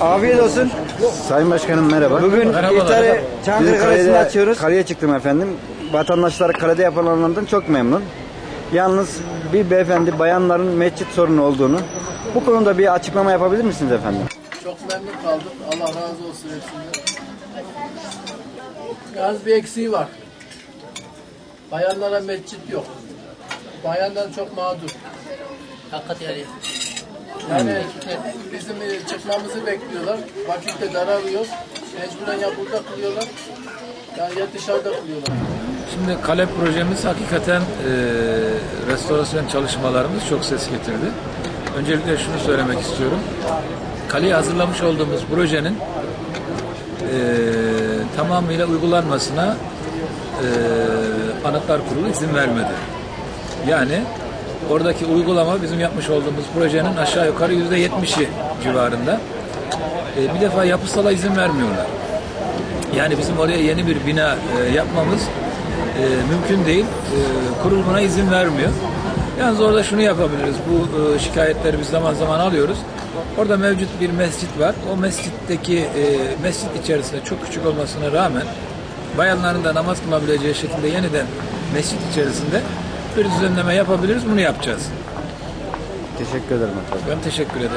Afiyet olsun. Sayın Başkanım merhaba. Bugün iftarı Çankırı Kalesi'nde açıyoruz. Kaleye çıktım efendim. Vatandaşlar kalede yapılanlardan çok memnun. Yalnız bir beyefendi bayanların mescit sorunu olduğunu bu konuda bir açıklama yapabilir misiniz efendim? Çok memnun kaldım. Allah razı olsun hepsinden. Yalnız bir eksiği var. Bayanlara mescit yok. Bayanlar çok mağdur. Hakikat yani. Yani bizim e, çıkmamızı bekliyorlar. Vakitte daralıyor. Mecburen ya burada kılıyorlar ya, dışarıda kılıyorlar. Şimdi kale projemiz hakikaten e, restorasyon çalışmalarımız çok ses getirdi. Öncelikle şunu söylemek istiyorum. Kaleye hazırlamış olduğumuz projenin e, tamamıyla uygulanmasına e, Anıtlar Kurulu izin vermedi. Yani oradaki uygulama bizim yapmış olduğumuz projenin aşağı yukarı yüzde yetmişi civarında. E, bir defa yapısala izin vermiyorlar. Yani bizim oraya yeni bir bina e, yapmamız e, mümkün değil. E, kurul buna izin vermiyor. Yalnız orada şunu yapabiliriz. Bu e, şikayetleri biz zaman zaman alıyoruz. Orada mevcut bir mescit var. O mescitteki e, mescit içerisinde çok küçük olmasına rağmen bayanların da namaz kılabileceği şekilde yeniden mescit içerisinde bir düzenleme yapabiliriz. Bunu yapacağız. Teşekkür ederim efendim. Ben teşekkür ederim.